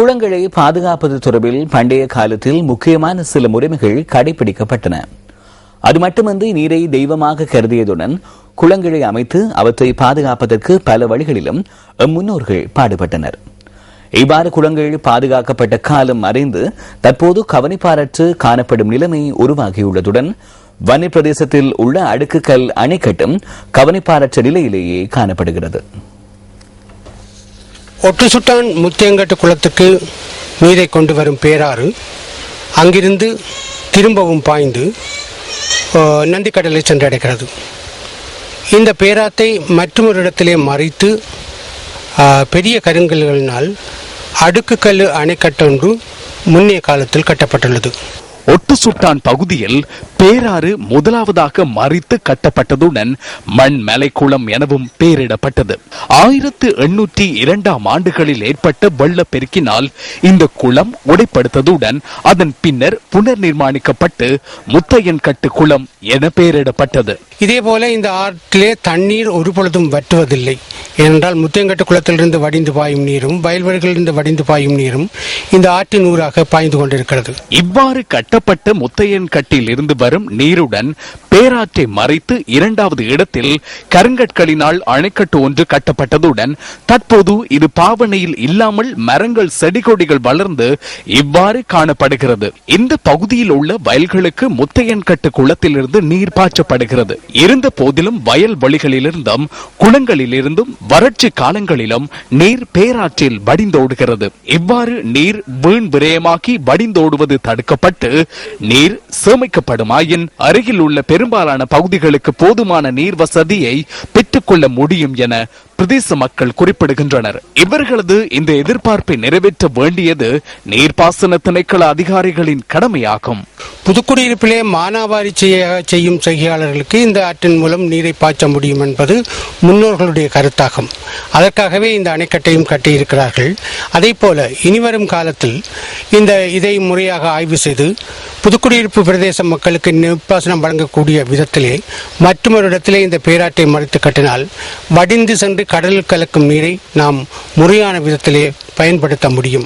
குளங்களை பாதுகாப்பது தொடர்பில் பண்டைய காலத்தில் முக்கியமான சில முறைமைகள் கடைபிடிக்கப்பட்டன. அது மட்டுமின்றி நீரை தெய்வமாக கருதியதுடன் குளங்களை அமைத்து அவற்றை பாதுகாப்பதற்கு பல வழிகளிலும் முன்னோர்கள் பாடுபட்டனர். இவ்வாறு குளங்கள் பாதுகாக்கப்பட்ட காலம் அறிந்து தற்போது கவனிப்பாரற்று காணப்படும் நிலைமை உருவாகியுள்ளதுடன் வன்னி பிரதேசத்தில் உள்ள அடுக்குக்கல் அணைக்கட்டும் கவனிப்பாரற்ற நிலையிலேயே காணப்படுகிறது. ஒட்டுசுட்டான் முத்தியங்கட்டு குளத்துக்கு நீரை கொண்டு வரும் பேராறு. அங்கிருந்து திரும்பவும் பாய்ந்து நந்திக்கடலை சென்றடைகிறது. இந்த பேராத்தை மற்றொரு இடத்திலே மறைத்து பெரிய கருங்கல்களினால் அடுக்குக்கல் அணைக்கட்டொன்று முன்னைய காலத்தில் கட்டப்பட்டுள்ளது. ஒட்டு சுட்டான் பகுதியில் பேராறு முதலாவதாக மறித்து கட்டப்பட்டதுடன் மண் மலைக்குளம் எனவும் பெயரிடப்பட்டது. ஆயிரத்து எண்ணூற்றி இரண்டாம் ஆண்டுகளில் ஏற்பட்ட வெள்ளப்பெருக்கினால் இந்த குளம் உடைப்படுத்ததுடன் அதன் பின்னர் புனர் நிர்மாணிக்கப்பட்டு முத்தையன் கட்டு குளம் என பெயரிடப்பட்டது. இதே போல இந்த ஆற்றிலே தண்ணீர் ஒரு பொழுதும் வற்றுவதில்லை. ஏனென்றால் முத்தியங்கட்டு குளத்திலிருந்து வடிந்து பாயும் நீரும் வயல்வெளிகளிலிருந்து வடிந்து பாயும் நீரும் இந்த ஆற்றின் ஊராக பாய்ந்து கொண்டிருக்கிறது. இவ்வாறு கட்டப்பட்ட முத்தையன் கட்டில் இருந்து வரும் நீருடன் பேராற்றை மறைத்து இரண்டாவது இடத்தில் கருங்கற்களினால் அணைக்கட்டு ஒன்று கட்டப்பட்டதுடன் தற்போது இது பாவனையில் இல்லாமல் மரங்கள் செடி கொடிகள் வளர்ந்து இவ்வாறு காணப்படுகிறது. இந்த பகுதியில் உள்ள வயல்களுக்கு முத்தையன் கட்டு குளத்திலிருந்து நீர் பாய்ச்சப்படுகிறது. இருந்த போதிலும் வயல் வழிகளிலிருந்தும் குளங்களிலிருந்தும் வறட்சி காலங்களிலும் நீர் பேராற்றில் வடிந்தோடுகிறது. இவ்வாறு நீர் வீண் விரயமாக்கி வடிந்தோடுவது தடுக்கப்பட்டு நீர் சேமிக்கப்படுமாயின் அருகில் உள்ள பெரும்பாலான பகுதிகளுக்கு போதுமான நீர் வசதியை பெற்றுக்கொள்ள முடியும் என பிரதேச மக்கள் குறிப்பிடுகின்றனர். இவர்களது இந்த எதிர்பார்ப்பை நிறைவேற்ற வேண்டியது நீர்ப்பாசன திணைக்கள அதிகாரிகளின் கடமையாகும். புதுக்குடியிருப்பிலே மானாவாரி செய்ய செய்யும் செய்கையாளர்களுக்கு இந்த ஆற்றின் மூலம் நீரை பாய்ச்ச முடியும் என்பது முன்னோர்களுடைய கருத்தாகும் அதற்காகவே இந்த அணைக்கட்டையும் கட்டியிருக்கிறார்கள். அதே போல இனிவரும் காலத்தில் இந்த இதை முறையாக ஆய்வு செய்து புதுக்குடியிருப்பு பிரதேச மக்களுக்கு நிர்வாசனம் வழங்கக்கூடிய விதத்திலே மற்றொரு இடத்திலே இந்த பேராட்டை மறைத்து கட்டினால் வடிந்து சென்று கடலில் கலக்கும் நீரை நாம் முறையான விதத்திலே பயன்படுத்த முடியும்.